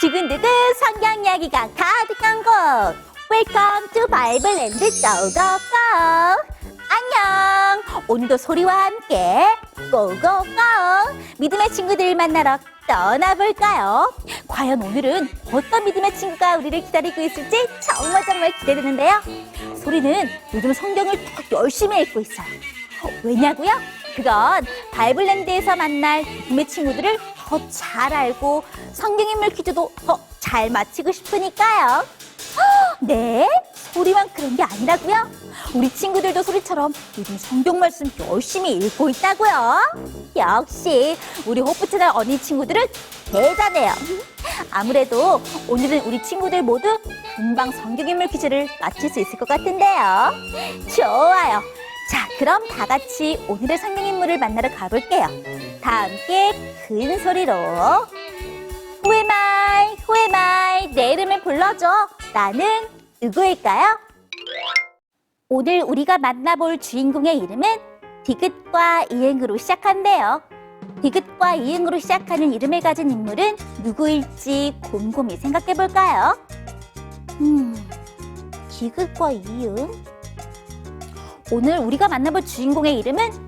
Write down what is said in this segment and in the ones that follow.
두근두근 성경 이야기가 가득한 곳. 웰컴 투 바이블랜드 고고고 안녕. 오늘도 소리와 함께 고고고 믿음의 친구들 만나러 떠나볼까요? 과연 오늘은 어떤 믿음의 친구가 우리를 기다리고 있을지 정말 정말 기대되는데요. 소리는 요즘 성경을 더 열심히 읽고 있어요. 왜냐고요? 그건 바이블랜드에서 만날 믿음의 친구들을 더 잘 알고 성경 인물 퀴즈도 더 잘 맞히고 싶으니까요. 헉, 네, 소리만 그런 게 아니라고요. 우리 친구들도 소리처럼 요즘 성경 말씀 열심히 읽고 있다고요. 역시 우리 호프 채널 언니 친구들은 대단해요. 아무래도 오늘은 우리 친구들 모두 금방 성경 인물 퀴즈를 맞힐 수 있을 것 같은데요. 좋아요. 자, 그럼 다 같이 오늘의 성경 인물을 만나러 가볼게요. 다 함께 큰 소리로 Who am I? Who am I? 내 이름을 불러줘. 나는 누구일까요? 오늘 우리가 만나볼 주인공의 이름은 디귿과 이응으로 시작한대요. 디귿과 이응으로 시작하는 이름을 가진 인물은 누구일지 곰곰이 생각해 볼까요? 음, 디귿과 이응? 오늘 우리가 만나볼 주인공의 이름은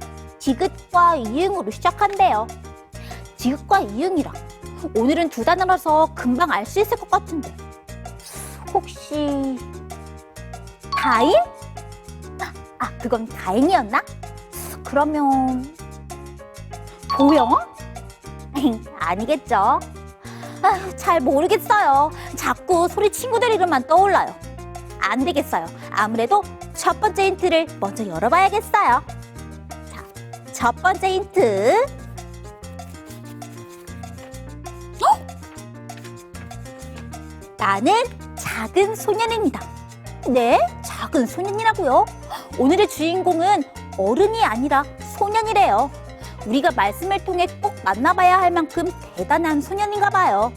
디귿과 이응으로 시작한대요. 디귿과 이응이라 오늘은 두 단어라서 금방 알 수 있을 것 같은데 혹시 다인? 아 그건 다행이었나? 그러면 보영? 아니겠죠. 아휴, 잘 모르겠어요. 자꾸 소리 친구들 이름만 떠올라요. 안 되겠어요. 아무래도 첫 번째 힌트를 먼저 열어봐야겠어요. 자, 첫 번째 힌트. 나는 작은 소년입니다. 네, 작은 소년이라고요? 오늘의 주인공은 어른이 아니라 소년이래요. 우리가 말씀을 통해 꼭 만나봐야 할 만큼 대단한 소년인가 봐요.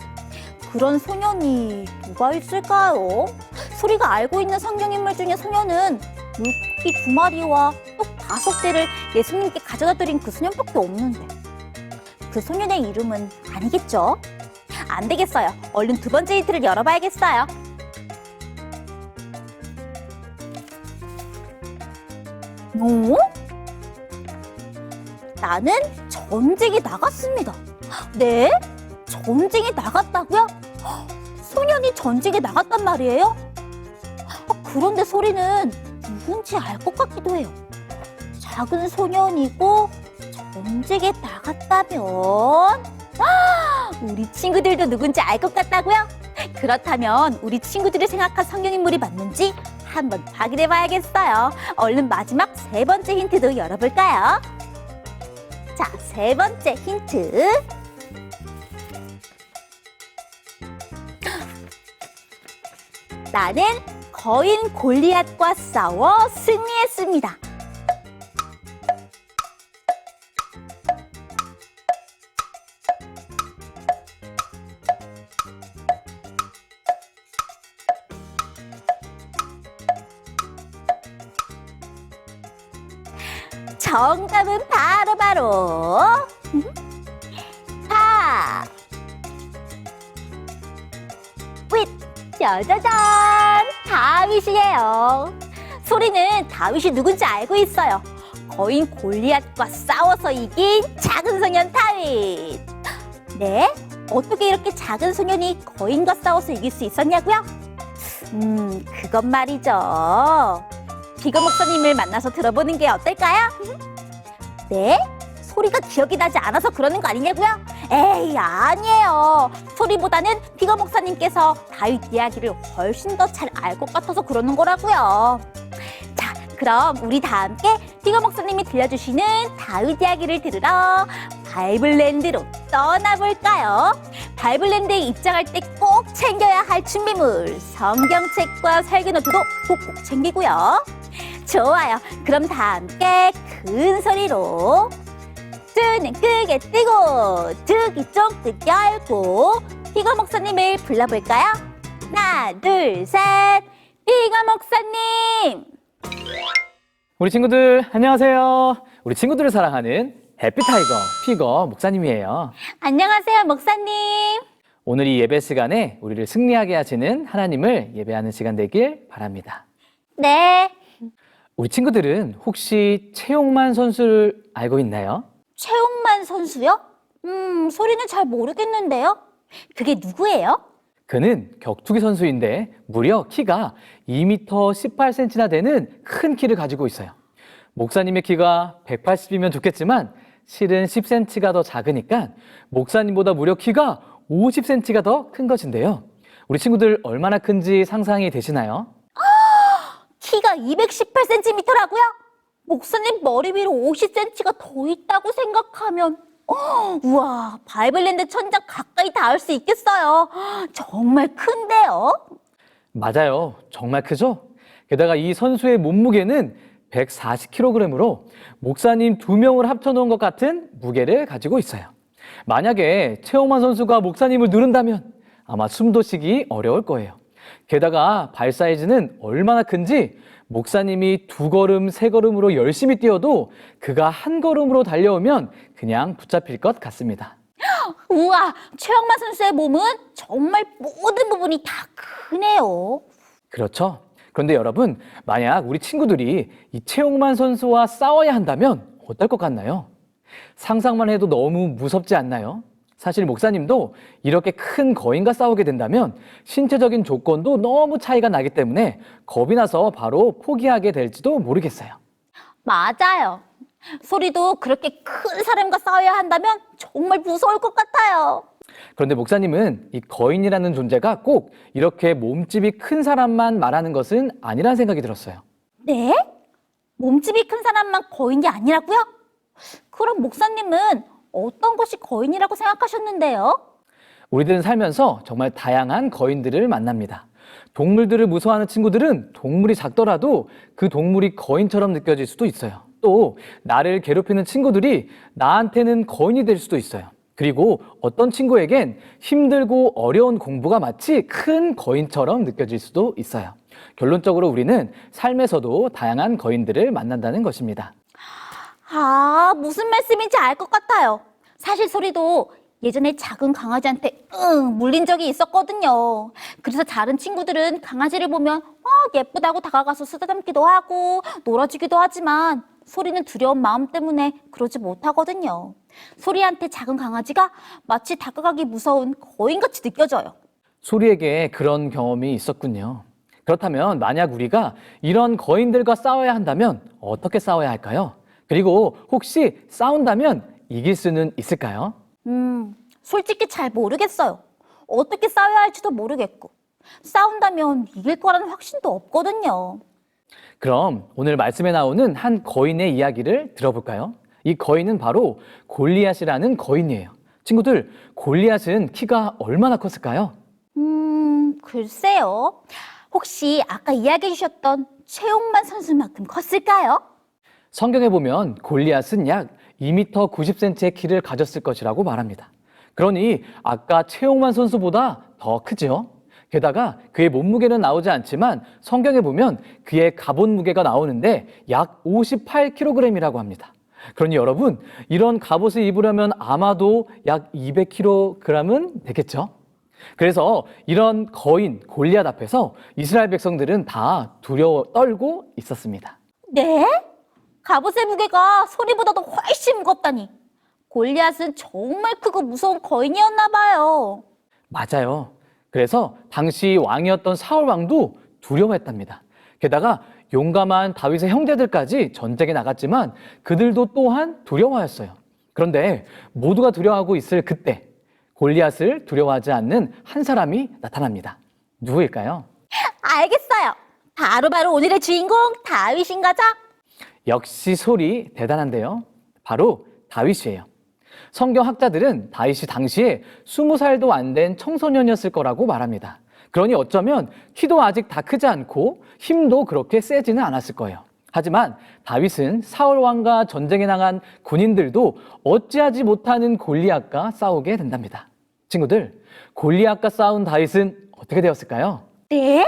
그런 소년이 누가 있을까요? 소리가 알고 있는 성경 인물 중에 소년은 물고기 두 마리와 떡 다섯 개를 예수님께 가져다 드린 그 소년밖에 없는데 그 소년의 이름은 아니겠죠? 안 되겠어요. 얼른 두 번째 힌트를 열어봐야겠어요. 어? 나는 전쟁에 나갔습니다. 네? 전쟁에 나갔다고요? 소년이 전쟁에 나갔단 말이에요? 아, 그런데 소리는 누군지 알 것 같기도 해요. 작은 소년이고 전쟁에 나갔다면 아, 우리 친구들도 누군지 알 것 같다고요? 그렇다면 우리 친구들이 생각한 성경 인물이 맞는지 한번 확인해 봐야겠어요. 얼른 마지막 세 번째 힌트도 열어볼까요? 자, 세 번째 힌트. 나는 거인 골리앗과 싸워 승리했습니다. 바로 바로 다 윗! 짜자잔! 다윗이에요. 소리는 다윗이 누군지 알고 있어요. 거인 골리앗과 싸워서 이긴 작은 소년 다윗. 네? 어떻게 이렇게 작은 소년이 거인과 싸워서 이길 수 있었냐고요? 음, 그건 말이죠. 비거 목사님을 만나서 들어보는 게 어떨까요? 네? 소리가 기억이 나지 않아서 그러는 거 아니냐고요? 에이, 아니에요. 소리보다는 비거 목사님께서 다윗 이야기를 훨씬 더 잘 알 것 같아서 그러는 거라고요. 자, 그럼 우리 다 함께 비거 목사님이 들려주시는 다윗 이야기를 들으러 바이블랜드로 떠나볼까요? 바이블랜드에 입장할 때 꼭 챙겨야 할 준비물 성경책과 살기노트도 꼭꼭 챙기고요. 좋아요. 그럼 다 함께 큰 소리로 뜨는 크게 뜨고 두기 쫑긋 열고 비거 목사님을 불러볼까요? 하나 둘셋 비거 목사님 우리 친구들 안녕하세요. 우리 친구들을 사랑하는 해피타이거 피거 목사님이에요. 안녕하세요 목사님 오늘 이 예배 시간에 우리를 승리하게 하시는 하나님을 예배하는 시간 되길 바랍니다. 네. 우리 친구들은 혹시 최용만 선수를 알고 있나요? 최용만 선수요? 음, 소리는 잘 모르겠는데요. 그게 누구예요? 그는 격투기 선수인데 무려 키가 2m 18cm나 되는 큰 키를 가지고 있어요. 목사님의 키가 180이면 좋겠지만 실은 10cm가 더 작으니까 목사님보다 무려 키가 50cm가 더 큰 것인데요. 우리 친구들 얼마나 큰지 상상이 되시나요? 키가 218cm라고요? 목사님 머리 위로 50cm가 더 있다고 생각하면 어, 우와, 바이블랜드 천장 가까이 닿을 수 있겠어요. 정말 큰데요? 맞아요. 정말 크죠? 게다가 이 선수의 몸무게는 140kg으로 목사님 두 명을 합쳐놓은 것 같은 무게를 가지고 있어요. 만약에 최홍만 선수가 목사님을 누른다면 아마 숨도 쉬기 어려울 거예요. 게다가 발 사이즈는 얼마나 큰지 목사님이 두 걸음, 세 걸음으로 열심히 뛰어도 그가 한 걸음으로 달려오면 그냥 붙잡힐 것 같습니다. 우와, 최영만 선수의 몸은 정말 모든 부분이 다 크네요. 그렇죠. 그런데 여러분, 만약 우리 친구들이 이 최용만 선수와 싸워야 한다면 어떨 것 같나요? 상상만 해도 너무 무섭지 않나요? 사실 목사님도 이렇게 큰 거인과 싸우게 된다면 신체적인 조건도 너무 차이가 나기 때문에 겁이 나서 바로 포기하게 될지도 모르겠어요. 맞아요. 소리도 그렇게 큰 사람과 싸워야 한다면 정말 무서울 것 같아요. 그런데 목사님은 이 거인이라는 존재가 꼭 이렇게 몸집이 큰 사람만 말하는 것은 아니라는 생각이 들었어요. 네? 몸집이 큰 사람만 거인이 아니라고요? 그럼 목사님은 어떤 것이 거인이라고 생각하셨는데요? 우리들은 살면서 정말 다양한 거인들을 만납니다. 동물들을 무서워하는 친구들은 동물이 작더라도 그 동물이 거인처럼 느껴질 수도 있어요. 또 나를 괴롭히는 친구들이 나한테는 거인이 될 수도 있어요. 그리고 어떤 친구에겐 힘들고 어려운 공부가 마치 큰 거인처럼 느껴질 수도 있어요. 결론적으로 우리는 삶에서도 다양한 거인들을 만난다는 것입니다. 아, 무슨 말씀인지 알 것 같아요. 사실 소리도 예전에 작은 강아지한테 응 물린 적이 있었거든요. 그래서 다른 친구들은 강아지를 보면 어, 예쁘다고 다가가서 쓰다듬기도 하고 놀아주기도 하지만 소리는 두려운 마음 때문에 그러지 못하거든요. 소리한테 작은 강아지가 마치 다가가기 무서운 거인같이 느껴져요. 소리에게 그런 경험이 있었군요. 그렇다면 만약 우리가 이런 거인들과 싸워야 한다면 어떻게 싸워야 할까요? 그리고 혹시 싸운다면 이길 수는 있을까요? 음, 솔직히 잘 모르겠어요. 어떻게 싸워야 할지도 모르겠고. 싸운다면 이길 거라는 확신도 없거든요. 그럼 오늘 말씀에 나오는 한 거인의 이야기를 들어볼까요? 이 거인은 바로 골리앗이라는 거인이에요. 친구들, 골리앗은 키가 얼마나 컸을까요? 음, 글쎄요. 혹시 아까 이야기해 주셨던 최용만 선수만큼 컸을까요? 성경에 보면 골리앗은 약 2m 90cm의 키를 가졌을 것이라고 말합니다. 그러니 아까 최용만 선수보다 더 크죠? 게다가 그의 몸무게는 나오지 않지만 성경에 보면 그의 갑옷 무게가 나오는데 약 58kg이라고 합니다. 그러니 여러분, 이런 갑옷을 입으려면 아마도 약 200kg은 되겠죠? 그래서 이런 거인 골리앗 앞에서 이스라엘 백성들은 다 두려워 떨고 있었습니다. 네? 갑옷의 무게가 소리보다도 훨씬 무겁다니. 골리앗은 정말 크고 무서운 거인이었나 봐요. 맞아요. 그래서 당시 왕이었던 사울 왕도 두려워했답니다. 게다가 용감한 다윗의 형제들까지 전쟁에 나갔지만 그들도 또한 두려워했어요. 그런데 모두가 두려워하고 있을 그때 골리앗을 두려워하지 않는 한 사람이 나타납니다. 누구일까요? 알겠어요. 바로바로 오늘의 주인공 다윗인 거죠? 역시 소리 대단한데요. 바로 다윗이에요. 성경 학자들은 다윗이 당시에 스무 살도 안 된 청소년이었을 거라고 말합니다. 그러니 어쩌면 키도 아직 다 크지 않고 힘도 그렇게 세지는 않았을 거예요. 하지만 다윗은 사울 왕과 전쟁에 나간 군인들도 어찌하지 못하는 골리앗과 싸우게 된답니다. 친구들, 골리앗과 싸운 다윗은 어떻게 되었을까요? 네?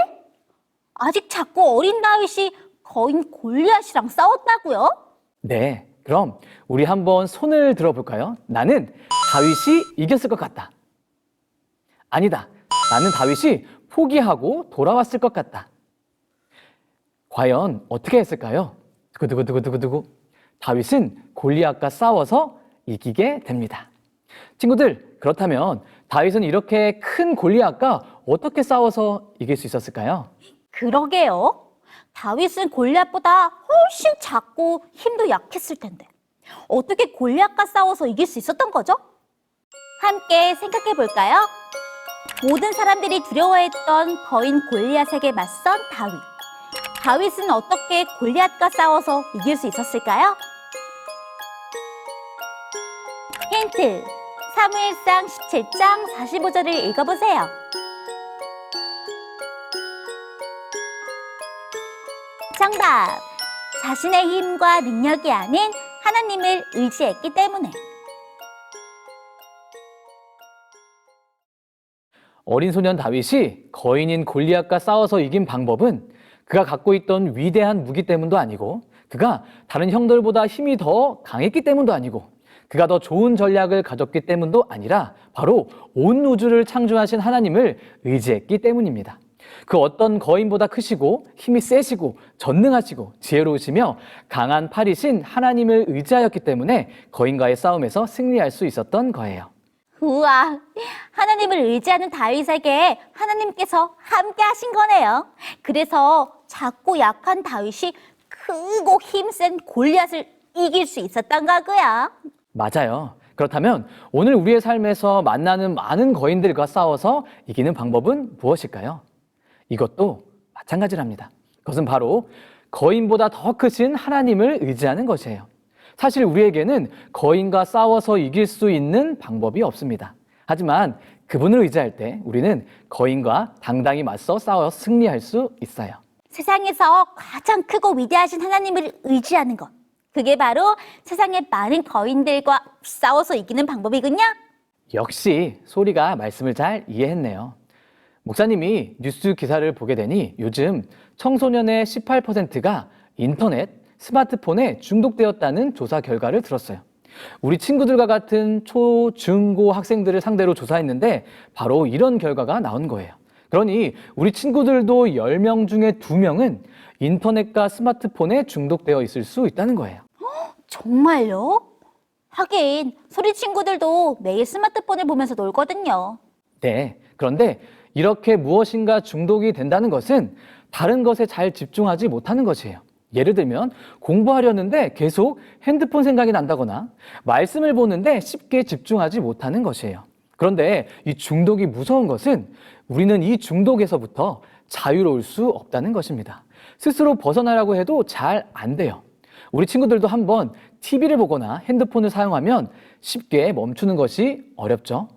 아직 작고 어린 다윗이 거인 골리앗이랑 싸웠다고요? 네, 그럼 우리 한번 손을 들어볼까요? 나는 다윗이 이겼을 것 같다. 아니다. 나는 다윗이 포기하고 돌아왔을 것 같다. 과연 어떻게 했을까요? 두구두구두구두구두구. 다윗은 골리앗과 싸워서 이기게 됩니다. 친구들, 그렇다면 다윗은 이렇게 큰 골리앗과 어떻게 싸워서 이길 수 있었을까요? 그러게요. 다윗은 골리앗보다 훨씬 작고 힘도 약했을 텐데 어떻게 골리앗과 싸워서 이길 수 있었던 거죠? 함께 생각해 볼까요? 모든 사람들이 두려워했던 거인 골리앗에게 맞선 다윗. 다윗은 어떻게 골리앗과 싸워서 이길 수 있었을까요? 힌트. 사무엘상 17장 45절을 읽어보세요. 정답. 자신의 힘과 능력이 아닌 하나님을 의지했기 때문에. 어린 소년 다윗이 거인인 골리앗과 싸워서 이긴 방법은 그가 갖고 있던 위대한 무기 때문도 아니고 그가 다른 형들보다 힘이 더 강했기 때문도 아니고 그가 더 좋은 전략을 가졌기 때문도 아니라 바로 온 우주를 창조하신 하나님을 의지했기 때문입니다. 그 어떤 거인보다 크시고 힘이 세시고 전능하시고 지혜로우시며 강한 팔이신 하나님을 의지하였기 때문에 거인과의 싸움에서 승리할 수 있었던 거예요. 우와, 하나님을 의지하는 다윗에게 하나님께서 함께 하신 거네요. 그래서 작고 약한 다윗이 크고 힘센 골리앗을 이길 수 있었던 거고요. 맞아요. 그렇다면 오늘 우리의 삶에서 만나는 많은 거인들과 싸워서 이기는 방법은 무엇일까요? 이것도 마찬가지랍니다. 그것은 바로 거인보다 더 크신 하나님을 의지하는 것이에요. 사실 우리에게는 거인과 싸워서 이길 수 있는 방법이 없습니다. 하지만 그분을 의지할 때 우리는 거인과 당당히 맞서 싸워 승리할 수 있어요. 세상에서 가장 크고 위대하신 하나님을 의지하는 것. 그게 바로 세상의 많은 거인들과 싸워서 이기는 방법이군요. 역시 소리가 말씀을 잘 이해했네요. 목사님이 뉴스 기사를 보게 되니 요즘 청소년의 18%가 인터넷, 스마트폰에 중독되었다는 조사 결과를 들었어요. 우리 친구들과 같은 초, 중, 고 학생들을 상대로 조사했는데 바로 이런 결과가 나온 거예요. 그러니 우리 친구들도 10명 중에 2명은 인터넷과 스마트폰에 중독되어 있을 수 있다는 거예요. 정말요? 하긴 소리 친구들도 매일 스마트폰을 보면서 놀거든요. 네. 그런데 이렇게 무엇인가 중독이 된다는 것은 다른 것에 잘 집중하지 못하는 것이에요. 예를 들면 공부하려는데 계속 핸드폰 생각이 난다거나 말씀을 보는데 쉽게 집중하지 못하는 것이에요. 그런데 이 중독이 무서운 것은 우리는 이 중독에서부터 자유로울 수 없다는 것입니다. 스스로 벗어나라고 해도 잘 안 돼요. 우리 친구들도 한번 TV를 보거나 핸드폰을 사용하면 쉽게 멈추는 것이 어렵죠.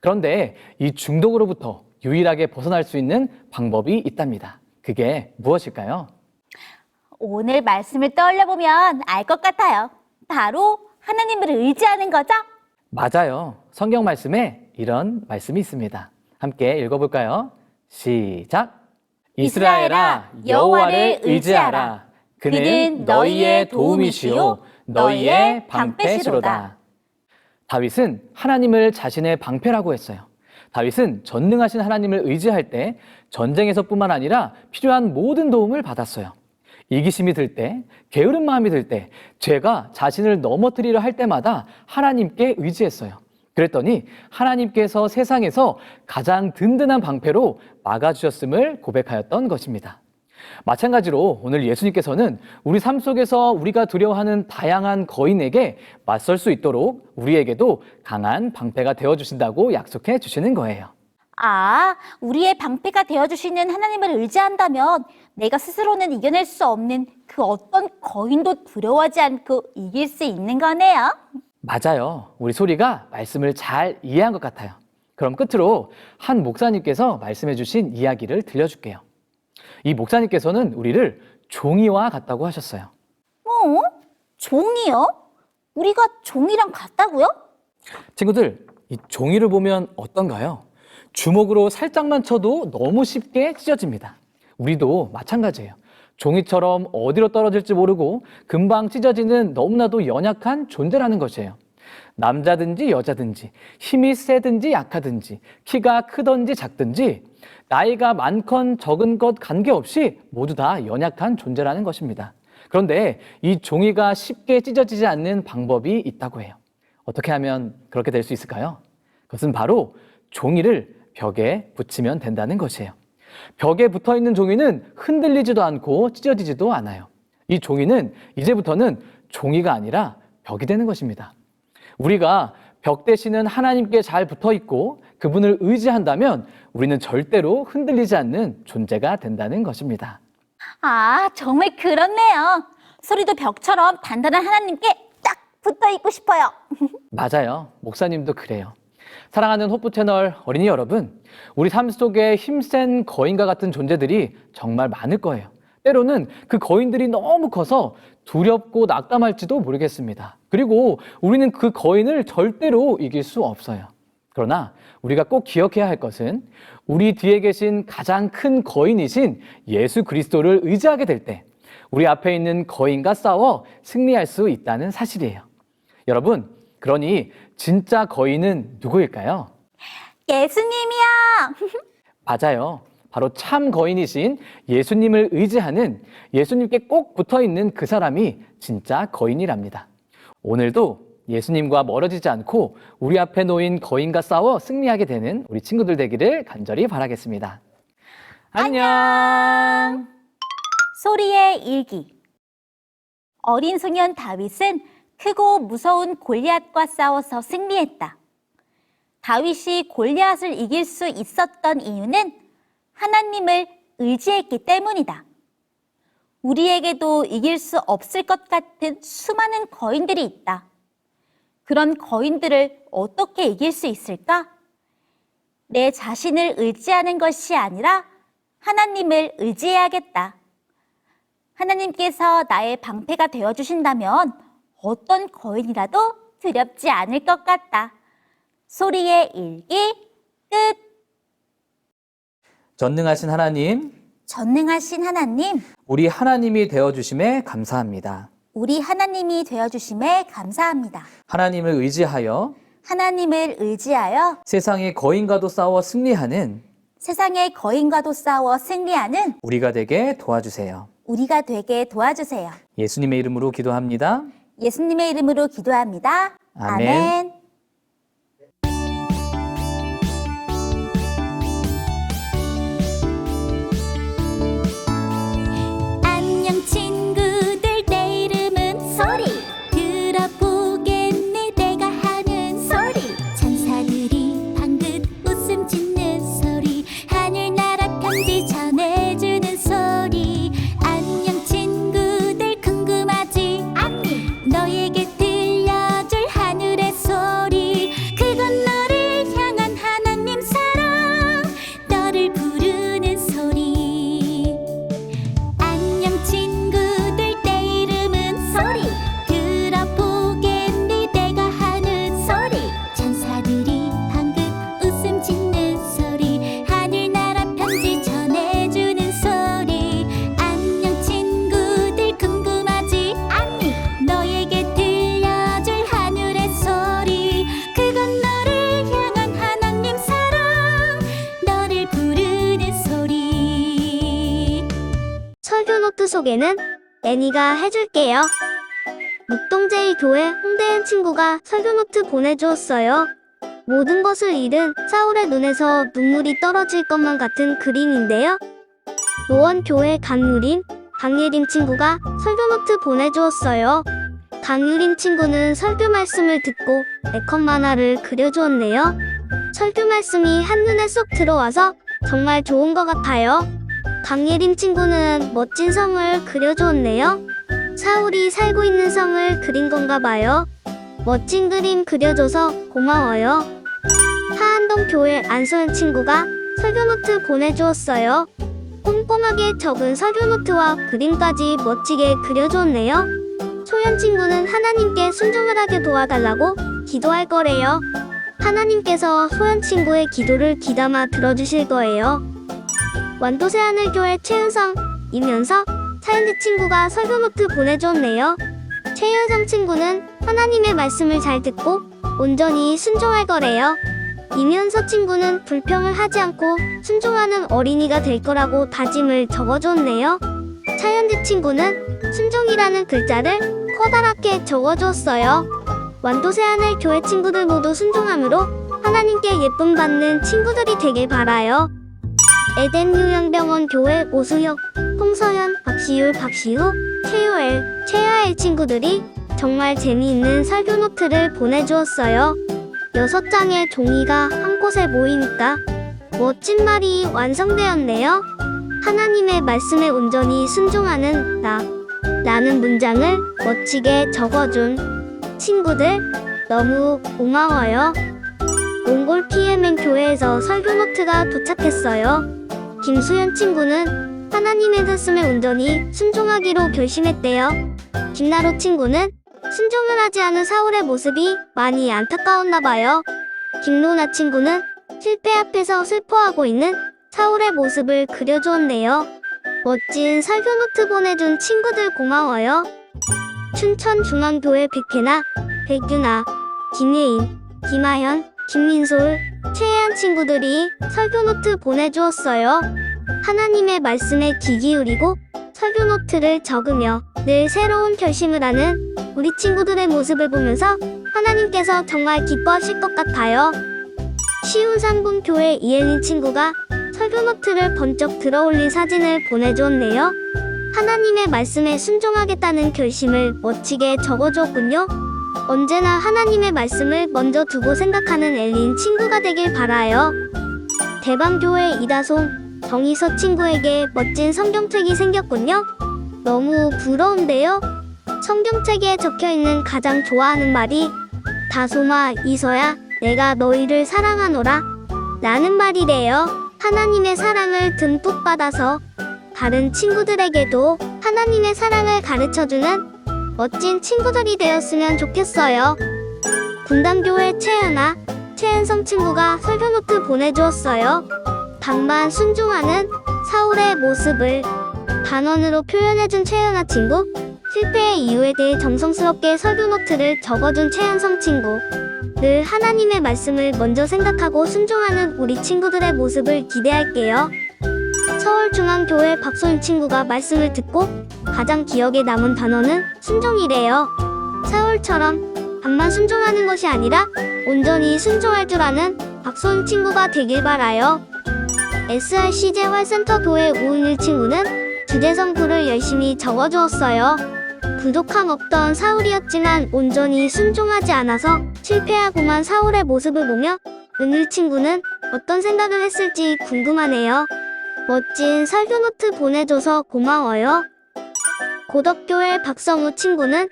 그런데 이 중독으로부터 유일하게 벗어날 수 있는 방법이 있답니다. 그게 무엇일까요? 오늘 말씀을 떠올려 보면 알 것 같아요. 바로 하나님을 의지하는 거죠? 맞아요. 성경 말씀에 이런 말씀이 있습니다. 함께 읽어볼까요? 시작. 이스라엘아, 여호와를 의지하라. 그는 너희의 도움이시요, 너희의 방패시로다. 다윗은 하나님을 자신의 방패라고 했어요. 다윗은 전능하신 하나님을 의지할 때 전쟁에서뿐만 아니라 필요한 모든 도움을 받았어요. 이기심이 들 때, 게으른 마음이 들 때, 죄가 자신을 넘어뜨리려 할 때마다 하나님께 의지했어요. 그랬더니 하나님께서 세상에서 가장 든든한 방패로 막아주셨음을 고백하였던 것입니다. 마찬가지로 오늘 예수님께서는 우리 삶 속에서 우리가 두려워하는 다양한 거인에게 맞설 수 있도록 우리에게도 강한 방패가 되어 주신다고 약속해 주시는 거예요. 아, 우리의 방패가 되어주시는 하나님을 의지한다면 내가 스스로는 이겨낼 수 없는 그 어떤 거인도 두려워하지 않고 이길 수 있는 거네요. 맞아요. 우리 소리가 말씀을 잘 이해한 것 같아요. 그럼 끝으로 한 목사님께서 말씀해 주신 이야기를 들려줄게요. 이 목사님께서는 우리를 종이와 같다고 하셨어요. 어? 종이요? 우리가 종이랑 같다고요? 친구들, 이 종이를 보면 어떤가요? 주먹으로 살짝만 쳐도 너무 쉽게 찢어집니다. 우리도 마찬가지예요. 종이처럼 어디로 떨어질지 모르고 금방 찢어지는 너무나도 연약한 존재라는 것이에요. 남자든지 여자든지 힘이 세든지 약하든지 키가 크든지 작든지 나이가 많건 적은 것 관계없이 모두 다 연약한 존재라는 것입니다. 그런데 이 종이가 쉽게 찢어지지 않는 방법이 있다고 해요. 어떻게 하면 그렇게 될 수 있을까요? 그것은 바로 종이를 벽에 붙이면 된다는 것이에요. 벽에 붙어 있는 종이는 흔들리지도 않고 찢어지지도 않아요. 이 종이는 이제부터는 종이가 아니라 벽이 되는 것입니다. 우리가 벽 대신은 하나님께 잘 붙어 있고 그분을 의지한다면 우리는 절대로 흔들리지 않는 존재가 된다는 것입니다. 아, 정말 그렇네요. 소리도 벽처럼 단단한 하나님께 딱 붙어 있고 싶어요. 맞아요. 목사님도 그래요. 사랑하는 호프 채널 어린이 여러분, 우리 삶 속에 힘센 거인과 같은 존재들이 정말 많을 거예요. 때로는 그 거인들이 너무 커서 두렵고 낙담할지도 모르겠습니다. 그리고 우리는 그 거인을 절대로 이길 수 없어요. 그러나 우리가 꼭 기억해야 할 것은 우리 뒤에 계신 가장 큰 거인이신 예수 그리스도를 의지하게 될 때 우리 앞에 있는 거인과 싸워 승리할 수 있다는 사실이에요. 여러분, 그러니 진짜 거인은 누구일까요? 예수님이요. 맞아요. 바로 참 거인이신 예수님을 의지하는 예수님께 꼭 붙어 있는 그 사람이 진짜 거인이랍니다. 오늘도 예수님과 멀어지지 않고 우리 앞에 놓인 거인과 싸워 승리하게 되는 우리 친구들 되기를 간절히 바라겠습니다. 안녕. 소리의 일기. 어린 소년 다윗은 크고 무서운 골리앗과 싸워서 승리했다. 다윗이 골리앗을 이길 수 있었던 이유는 하나님을 의지했기 때문이다. 우리에게도 이길 수 없을 것 같은 수많은 거인들이 있다. 그런 거인들을 어떻게 이길 수 있을까? 내 자신을 의지하는 것이 아니라 하나님을 의지해야겠다. 하나님께서 나의 방패가 되어 주신다면 어떤 거인이라도 두렵지 않을 것 같다. 소리의 일기 끝. 전능하신 하나님, 전능하신 하나님, 우리 하나님이 되어 주심에 감사합니다. 우리 하나님이 되어 주심에 감사합니다. 하나님을 의지하여 하나님을 의지하여 세상의 거인과도 싸워 승리하는 세상의 거인과도 싸워 승리하는 우리가 되게 도와주세요. 우리가 되게 도와주세요. 예수님의 이름으로 기도합니다. 예수님의 이름으로 기도합니다. 아멘. 아멘. 애니가 해줄게요. 묵동제일 교회 홍대엔 친구가 설교 노트 보내주었어요. 모든 것을 잃은 사울의 눈에서 눈물이 떨어질 것만 같은 그림인데요. 노원교회 강유림, 강예림 친구가 설교 노트 보내주었어요. 강유림 친구는 설교 말씀을 듣고 네컷 만화를 그려주었네요. 설교 말씀이 한눈에 쏙 들어와서 정말 좋은 것 같아요. 강예림 친구는 멋진 성을 그려주었네요. 사울이 살고 있는 성을 그린 건가 봐요. 멋진 그림 그려줘서 고마워요. 하안동 교회 안소연 친구가 설교노트 보내주었어요. 꼼꼼하게 적은 설교노트와 그림까지 멋지게 그려주었네요. 소연 친구는 하나님께 순종을 하게 도와달라고 기도할 거래요. 하나님께서 소연 친구의 기도를 귀담아 들어주실 거예요. 완도새 하늘교회 최은성, 임연석, 차현지 친구가 설교 노트 보내주었네요. 최윤성 친구는 하나님의 말씀을 잘 듣고 온전히 순종할 거래요. 이면서 친구는 불평을 하지 않고 순종하는 어린이가 될 거라고 다짐을 적어줬네요. 차현지 친구는 순종이라는 글자를 커다랗게 적어주었어요. 완도세안을 교회 친구들 모두 순종함으로 하나님께 예쁨 받는 친구들이 되길 바라요. 에덴 요양병원 교회 오수혁, 홍서현, 박시율, 박시우, 최요엘, 최야엘 친구들이 정말 재미있는 설교 노트를 보내주었어요. 여섯 장의 종이가 한 곳에 모이니까 멋진 말이 완성되었네요. 하나님의 말씀에 온전히 순종하는 나. 라는 문장을 멋지게 적어준 친구들 너무 고마워요. 몽골 PMN 교회에서 설교 노트가 도착했어요. 김수현 친구는 하나님의 말씀에 온전히 순종하기로 결심했대요. 김나로 친구는 순종을 하지 않은 사울의 모습이 많이 안타까웠나 봐요. 김로나 친구는 실패 앞에서 슬퍼하고 있는 사울의 모습을 그려주었네요. 멋진 설교 노트 보내준 친구들 고마워요. 춘천중앙교회 백혜나, 백유나, 김예인, 김하현, 김민솔, 최혜한 친구들이 설교 노트 보내주었어요. 하나님의 말씀에 귀 기울이고 설교 노트를 적으며 늘 새로운 결심을 하는 우리 친구들의 모습을 보면서 하나님께서 정말 기뻐하실 것 같아요. 시운 삼분 교회 이혜린 친구가 설교 노트를 번쩍 들어올린 사진을 보내주었네요. 하나님의 말씀에 순종하겠다는 결심을 멋지게 적어주었군요. 언제나 하나님의 말씀을 먼저 두고 생각하는 엘린 친구가 되길 바라요. 대방교회 이다솜, 정희서 친구에게 멋진 성경책이 생겼군요. 너무 부러운데요? 성경책에 적혀 있는 가장 좋아하는 말이 다솜아, 이서야, 내가 너희를 사랑하노라. 라는 말이래요. 하나님의 사랑을 듬뿍 받아서 다른 친구들에게도 하나님의 사랑을 가르쳐주는 멋진 친구들이 되었으면 좋겠어요. 분당교회 최연아, 최은성 친구가 설교노트 보내주었어요. 방만 순종하는 사울의 모습을 단원으로 표현해준 최연아 친구, 실패의 이유에 대해 정성스럽게 설교노트를 적어준 최은성 친구, 늘 하나님의 말씀을 먼저 생각하고 순종하는 우리 친구들의 모습을 기대할게요. 서울중앙교회 박소윤 친구가 말씀을 듣고 가장 기억에 남은 단어는 순종이래요. 사울처럼 반만 순종하는 것이 아니라 온전히 순종할 줄 아는 박소윤 친구가 되길 바라요. SRCJ 활센터 교회 오은일 친구는 주제성 글을 열심히 적어주었어요. 부족함 없던 사울이었지만 온전히 순종하지 않아서 실패하고만 사울의 모습을 보며 은일 친구는 어떤 생각을 했을지 궁금하네요. 멋진 설교 노트 보내줘서 고마워요. 고덕교회 박성우 친구는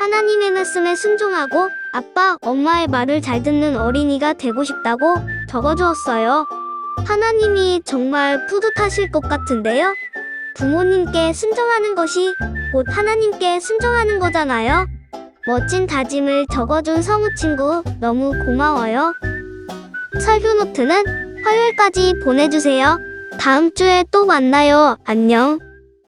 하나님의 말씀에 순종하고 아빠, 엄마의 말을 잘 듣는 어린이가 되고 싶다고 적어주었어요. 하나님이 정말 뿌듯하실 것 같은데요? 부모님께 순종하는 것이 곧 하나님께 순종하는 거잖아요. 멋진 다짐을 적어준 성우 친구 너무 고마워요. 설교 노트는 화요일까지 보내주세요. 다음 주에 또 만나요. 안녕.